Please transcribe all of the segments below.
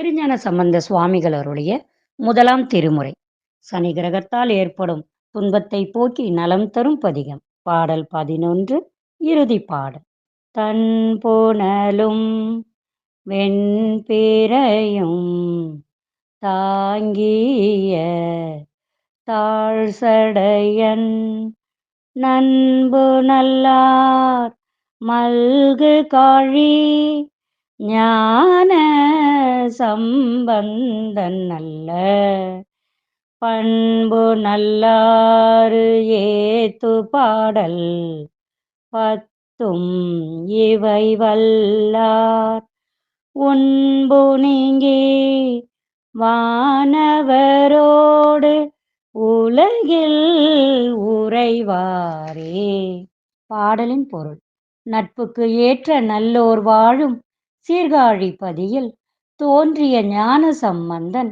திருஞான சம்பந்த சுவாமிகள் அவருடைய முதலாம் திருமுறை. சனி கிரகத்தால் ஏற்படும் துன்பத்தை போக்கி நலம் தரும் பதிகம். பாடல் பதினொன்று இறுதி பாடல். தன் போனலும் வெண்பிறையும் தாங்கிய தாழ்சடையன் நண்பு நல்லார் மல்கு காழி ஞான சம்பந்தன் நல்ல பண்பு நல்லாறு ஏத்து பாடல். பத்தும் இவை வல்லார். உன்பு நீங்கி வானவரோடு உலகில் உறைவாரே. பாடலின் பொருள் நட்புக்கு ஏற்ற நல்லோர் வாழும் சீர்காழிப்பதியில் தோன்றிய ஞான சம்பந்தன்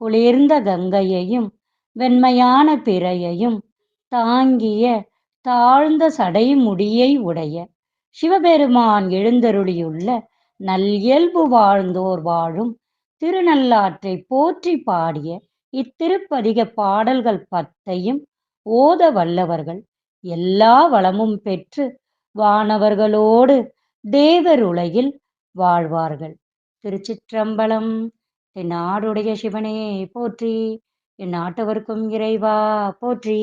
குளிர்ந்த கங்கையையும் வெண்மையான பிறையையும் தாங்கிய தாழ்ந்த சடைமுடியை உடைய சிவபெருமான் எழுந்தருளியுள்ள நல்லியல்பு வாழ்ந்தோர் வாழும் திருநள்ளாற்றை போற்றி பாடிய இத்திருப்பதிக பாடல்கள் பத்தையும் ஓத வல்லவர்கள் எல்லா வளமும் பெற்று வானவர்களோடு தேவர் உலகில் வாழ்வார்கள். திருச்சிற்றம்பலம் என் நாடுடைய சிவனே போற்றி என் நாட்டவர்க்கும் இறைவா போற்றி.